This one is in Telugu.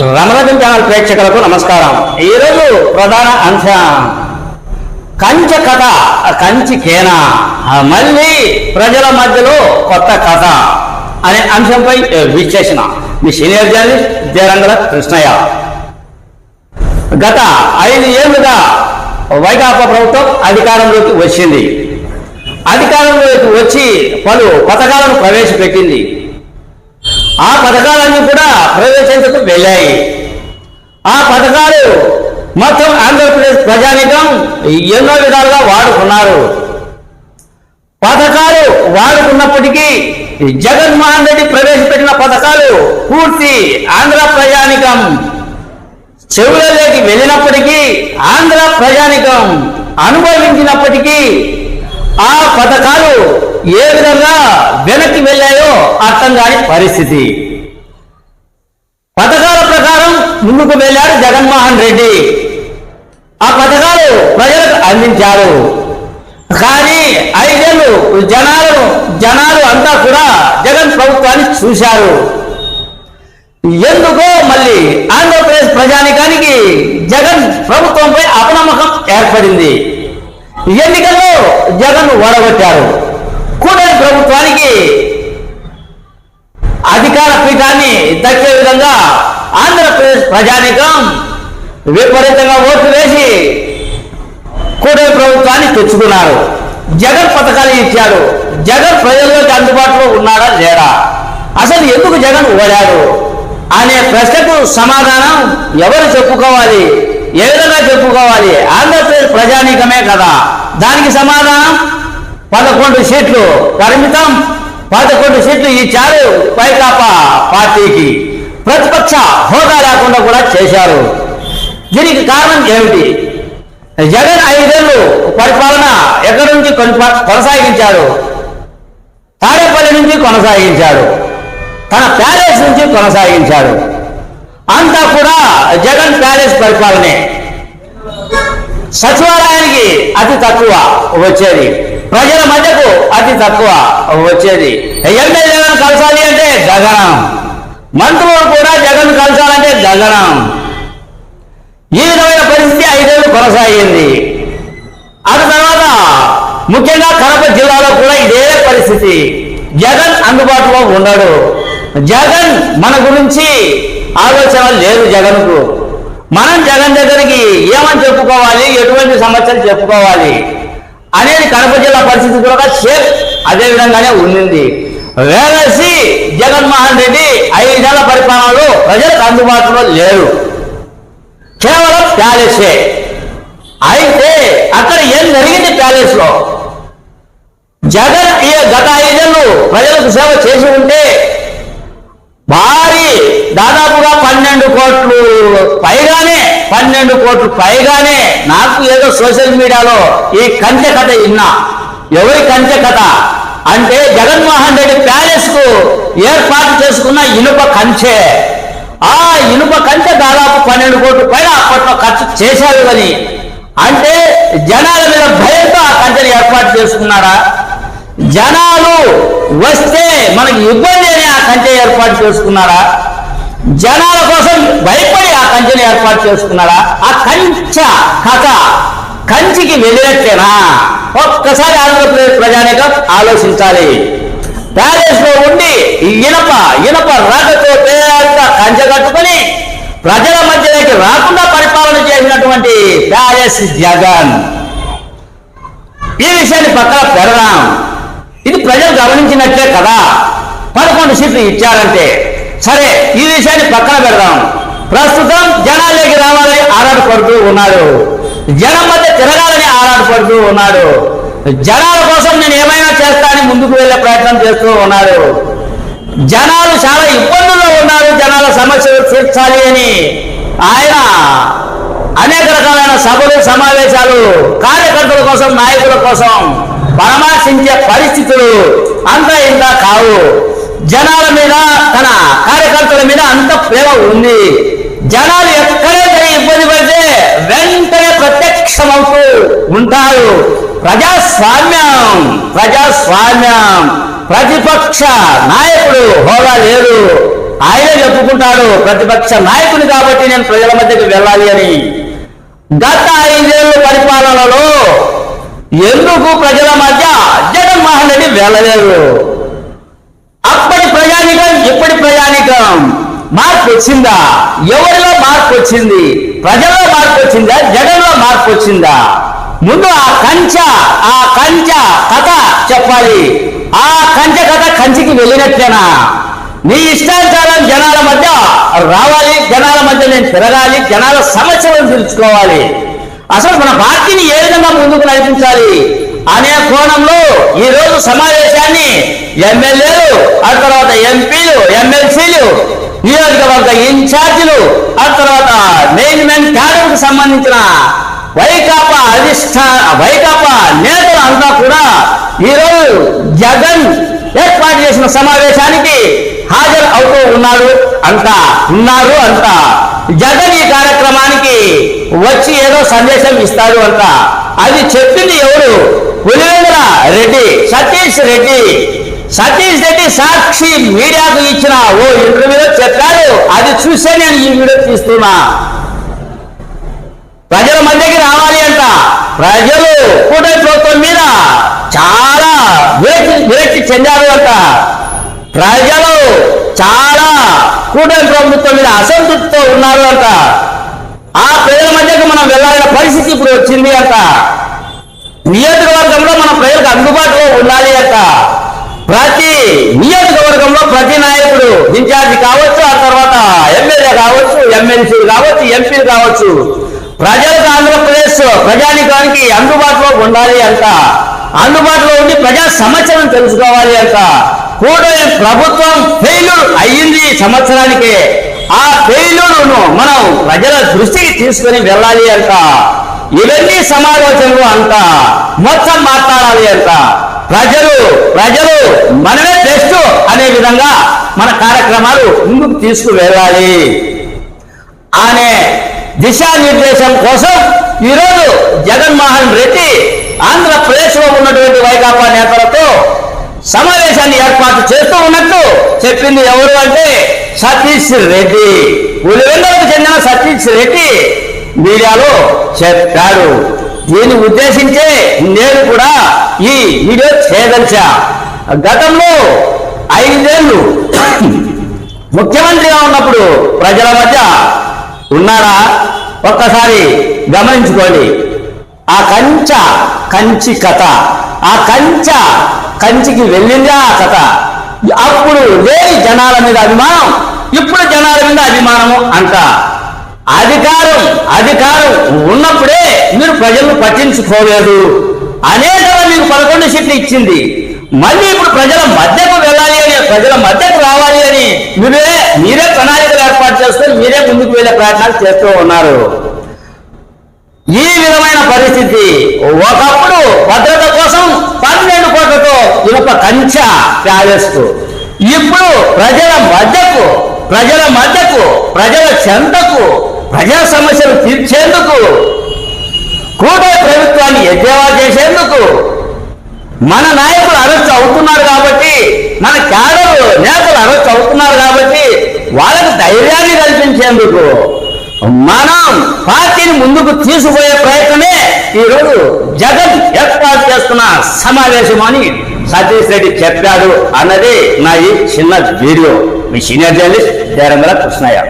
రమణజన్ ఛానల్ ప్రేక్షకులకు నమస్కారం. ఈరోజు ప్రధాన అంశం కంచె కథ కంచి కేన. మళ్ళీ ప్రజల మధ్యలో కొత్త కథ అనే అంశంపై విశ్లేషణ. మీ సీనియర్ జర్నలిస్ట్ దేరంగల కృష్ణయ్య. గత ఐదు ఏళ్ళుగా వైకాపా ప్రభుత్వం అధికారంలోకి వచ్చింది. అధికారంలోకి వచ్చి పలు పథకాలను ప్రవేశపెట్టింది. ఆ పథకాలన్నీ కూడా ప్రవేశం వెళ్ళాయి ఆ పథకాలు మొత్తం ఆంధ్రప్రదేశ్ ప్రజానికం ఎన్నో విధాలుగా వాడుకున్నారు. పథకాలు వాడుకున్నప్పటికీ జగన్మోహన్ రెడ్డి ప్రవేశపెట్టిన పథకాలు పూర్తి ఆంధ్ర ప్రజానికం. చెవులలోకి వెళ్ళినప్పటికీ ఆంధ్ర ప్రజానికం అనుభవించినప్పటికీ ఆ పథకాలు ఏ విధంగా వెనక్కి వెళ్ళాయో అర్థం కాని పరిస్థితి. పథకాల ముందుకు వెళ్ళాడు జగన్మోహన్ రెడ్డి. ఆ పథకాలు ప్రజలకు అందించారు. కానీ ఐదేళ్ళు జనాలను జనాలు అంతా కూడా జగన్ ప్రభుత్వాన్ని చూశారు. ఎందుకో మళ్ళీ ఆంధ్రప్రదేశ్ ప్రజానికానికి జగన్ ప్రభుత్వంపై అపనమ్మకం ఏర్పడింది. ఎన్నికల్లో జగన్ ఓడగొట్టారు. కూటమి ప్రభుత్వానికి అధికార పీఠాన్ని దక్కే విధంగా ఆంధ్రప్రదేశ్ ప్రజానికం విపరీతంగా ఓట్లు వేసి కూటమి ప్రభుత్వాన్ని తెచ్చుకున్నారు. జగన్ పథకాలు ఇచ్చాడు. జగన్ ప్రజల్లోకి అందుబాటులో ఉన్నాడా? లేడా? అసలు ఎందుకు జగన్ ఓడాడు అనే ప్రశ్నకు సమాధానం ఎవరు చెప్పుకోవాలి? ఏ విధంగా చెప్పుకోవాలి? ఆంధ్రప్రదేశ్ ప్రజానీకమే కదా. దానికి సమాధానం పదకొండు సీట్లు పరిమితం. పదకొండు సీట్లు ఇచ్చారు వైకాపా పార్టీకి. ప్రతిపక్ష హోదా లేకుండా కూడా చేశారు. దీనికి కారణం ఏమిటి? జగన్ ఐదేళ్ళు పరిపాలన ఎక్కడి నుంచి కొనసాగించాడు? తాడేపల్లి నుంచి కొనసాగించాడు. తన ప్యాలెస్ నుంచి కొనసాగించాడు. అంతా కూడా జగన్ ప్యాలెస్ పరిపాలనే. సచివాలయానికి అతి తక్కువ వచ్చేది. ప్రజల మధ్యకు అతి తక్కువ వచ్చేది. ఎమ్మెల్యేలను కలసాలి అంటే గగనం మంత్రులు గగనం ఈ విధమైన పరిస్థితి ఐదేళ్ళు కొనసాగింది. ఆ తర్వాత ముఖ్యంగా కడప జిల్లాలో కూడా ఇదే పరిస్థితి. జగన్ అందుబాటులో ఉండడు. జగన్ మన గురించి ఆలోచన లేదు జగన్కు. మనం జగన్ దగ్గరికి ఏమని చెప్పుకోవాలి? ఎటువంటి సమస్యలు చెప్పుకోవాలి? అనేది కడప జిల్లా పరిస్థితి కూడా సేమ్ అదే విధంగానే ఉండింది వేలసి జగన్మోహన్ రెడ్డి ఐదేళ్ళ పరిపాలనలో ప్రజలకు అందుబాటులో లేరు కేవలం ప్యాలెసే. అయితే అక్కడ ఏం జరిగింది ప్యాలెస్లో జగన్ ఈ గత ఐదేళ్ళు ప్రజలకు సేవ చేసి ఉంటే భారీ దాదాపుగా పన్నెండు కోట్లు పైగానే పన్నెండు కోట్లు పైగానే నాకు ఏదో సోషల్ మీడియాలో ఈ కంచె కథ విన్నా. ఎవరి కంచె కథ? అంటే జగన్మోహన్ రెడ్డి ప్యాలెస్కు ఏర్పాటు చేసుకున్న ఇనుప కంచె. ఆ ఇనుప కంచె దాదాపు పన్నెండు కోట్ల పైన అప్పట్లో ఖర్చు చేశారు అని. అంటే జనాల మీద భయంతో ఆ కంచెని ఏర్పాటు చేసుకున్నారా? జనాలు వస్తే మనకి ఇబ్బంది అని ఆ కంచె ఏర్పాటు చేసుకున్నారా? జనాల కోసం భయపడి ఆ కంచెని ఏర్పాటు చేసుకున్నారా? ఆ కంచె కథ. కంచికి వెళ్ళినట్లేనా ఒక్కసారి ఆంధ్రప్రదేశ్ ప్రజానికం ఆలోచించాలి. ప్యాలెస్లో ఉండి ఈ ఇనప ఇనప రాకతో పెద్ద కంచె కట్టుకొని ప్రజల మధ్యలోకి రాకుండా పరిపాలన చేసినటువంటి ప్యాలెస్ జగన్. ఈ విషయాన్ని పక్కన పెడదాం. ఇది ప్రజలు గమనించినట్లే కదా. పదకొండు సీట్లు ఇచ్చారంటే. సరే ఈ విషయాన్ని పక్కన పెడదాం. ప్రస్తుతం జనాల్లోకి రావాలని ఆరాటపడుతూ ఉన్నారు. జనం మధ్య తిరగాలని ఆరాటపడుతూ ఉన్నాడు. జనాల కోసం నేను ఏమైనా చేస్తానని ముందుకు వెళ్ళే ప్రయత్నం చేస్తూ ఉన్నాడు. జనాలు చాలా ఇబ్బందుల్లో ఉన్నారు. జనాల సమస్యలు తీర్చాలి అని ఆయన అనేక రకాలైన సభలు సమావేశాలు కార్యకర్తల కోసం నాయకుల కోసం పరామర్శించే పరిస్థితులు అంత ఇంత కావు. జనాల మీద తన కార్యకర్తల మీద అంత ప్రేమ ఉంది. జనాలు ఉంటారు. ప్రజాస్వామ్యం ప్రజాస్వామ్యం. ప్రతిపక్ష నాయకుడు హోదా లేదు. ఆయనే చెప్పుకుంటాడు ప్రతిపక్ష నాయకుని కాబట్టి నేను ప్రజల మధ్యకి వెళ్ళాలి అని. గత ఐదేళ్ళు పరిపాలనలో ఎందుకు ప్రజల మధ్య జగన్మోహన్ రెడ్డి వెళ్ళలేదు? అప్పటి ప్రజానికం ఇప్పటి ప్రజానికం మార్పు వచ్చిందా? ఎవరిలో మార్పు వచ్చింది? ప్రజల్లో మార్పు వచ్చిందా? జగన్లో మార్పు వచ్చిందా? ముందు ఆ కంచ ఆ కంచ కథ చెప్పాలి. ఆ కంచ కథ కంచికి వెళ్ళినట్లేనా? నీ ఇష్టాచారం జనాల మధ్య రావాలి జనాల మధ్య నేను తిరగాలి జనాల సమస్యలను తెలుసుకోవాలి. అసలు మన పార్టీని ఏ విధంగా ముందుకు నడిపించాలి? అనే కోణంలో ఈ రోజు సమావేశాన్ని ఎమ్మెల్యేలు ఆ తర్వాత ఎంపీలు ఎమ్మెల్సీలు నియోజకవర్గ ఇన్ఛార్జీలు ఆ తర్వాత మేనేజ్మెంట్ క్యాడర్కు సంబంధించిన వైకాపా అధిష్ఠా వైకాపా నేతలు అంతా కూడా ఈరోజు జగన్ ఏర్పాటు చేసిన సమావేశానికి హాజరు అవుతూ ఉన్నారు. అంతా ఉన్నారు అంత. జగన్ ఈ కార్యక్రమానికి వచ్చి ఏదో సందేశం ఇస్తాడు అంట అది చెప్పింది ఎవరు? పులివేంద్ర రెడ్డి సతీష్ రెడ్డి. సతీష్ రెడ్డి సాక్షి మీడియాకు ఇచ్చిన ఓ ఇంటర్వ్యూలో చెప్పాడు. అది చూసే నేను ఈ వీడియో తీస్తున్నా. ప్రజల మధ్యకి రావాలి అంట. ప్రజలు కూటమి ప్రభుత్వం మీద చాలా విరక్తి విరక్తి చెందారు అంట. ప్రజలు చాలా కూటమి ప్రభుత్వం మీద అసంతృప్తితో ఉన్నారు అంట. ఆ ప్రజల మధ్యకు మనం వెళ్ళాలన్న పరిస్థితి ఇప్పుడు వచ్చింది అంట. నియోజకవర్గంలో మన ప్రజలకు అందుబాటులో ఉండాలి అంట. ప్రతి నియోజకవర్గంలో ప్రతి నాయకుడు ఇన్ఛార్జి కావచ్చు ఆ తర్వాత ఎమ్మెల్యే కావచ్చు ఎమ్మెల్సీ కావచ్చు ఎంపీలు కావచ్చు ప్రజలకు ఆంధ్రప్రదేశ్ ప్రజానికానికి అందుబాటులో ఉండాలి అంట. అందుబాటులో ఉండి ప్రజా సమస్యలను తెలుసుకోవాలి అంట. కూటమి ప్రభుత్వం ఫెయిల్యూర్ అయ్యింది ఈ సంవత్సరానికి. ఆ ఫెయిల్యూర్ను మనం ప్రజల దృష్టికి తీసుకొని వెళ్ళాలి అంట. ఇవన్నీ సమాలోచనలు అంట. మొత్తం మాట్లాడాలి అంట. ప్రజలు ప్రజలు మనమే బెస్ట్ అనే విధంగా మన కార్యక్రమాలు ముందుకు తీసుకు వెళ్ళాలి అనే దిశానిర్దేశం కోసం ఈరోజు జగన్మోహన్ రెడ్డి ఆంధ్రప్రదేశ్లో ఉన్నటువంటి వైకాపా నేతలతో సమావేశాన్ని ఏర్పాటు చేస్తూ ఉన్నట్టు చెప్పింది ఎవరు అంటే సతీష్ రెడ్డి. పులివెందులకు చెందిన సతీష్ రెడ్డి మీడియాలో చెప్పాడు. దీన్ని ఉద్దేశించే నేను కూడా ఈ వీడియో చేయదలిచా. గతంలో ఐదేళ్ళు ముఖ్యమంత్రిగా ఉన్నప్పుడు ప్రజల మధ్య ఉన్నారా? ఒక్కసారి గమనించుకోండి. ఆ కంచ కంచి కథ. ఆ కంచ కంచికి వెళ్ళిందా ఆ కథ? అప్పుడు లేని జనాల మీద అభిమానం. ఇప్పుడు జనాల మీద అభిమానము అంట. అధికారం అధికారం ఉన్నప్పుడే మీరు ప్రజలను పట్టించుకోలేదు. అనేక మీకు పదకొండు సీట్లు ఇచ్చింది. మళ్ళీ ఇప్పుడు ప్రజల మధ్యకు వెళ్ళాలి అని ప్రజల మధ్యకు రావాలి అని మీరే మీరే ప్రణాళికలు ఏర్పాటు చేస్తారు మీరే ముందుకు వెళ్ళే ప్రయత్నాలు చేస్తూ ఉన్నారు. ఈ విధమైన పరిస్థితి ఒకప్పుడు భద్రత కోసం పన్నెండు కోట్లతో ఇనుప కంచ ప్యాలెస్. ఇప్పుడు ప్రజల మధ్యకు ప్రజల మధ్యకు ప్రజల చెంతకు ప్రజా సమస్యలు తీర్చేందుకు కూటమి ప్రభుత్వాన్ని ఎద్దేవా చేసేందుకు మన నాయకులు అరెస్ట్ అవుతున్నారు కాబట్టి మన క్యాడర్ నేతలు అరెస్ట్ అవుతున్నారు కాబట్టి వాళ్ళకి ధైర్యాన్ని కల్పించేందుకు మనం పార్టీని ముందుకు తీసుకుపోయే ప్రయత్నమే ఈరోజు జగన్ ఏర్పాటు చేస్తున్న సమావేశం అని సతీష్ రెడ్డి చెప్పాడు అన్నది నా ఈ చిన్న వీడియో. మీ సీనియర్ జర్నలిస్ట్ దేరంగల కృష్ణయ్య.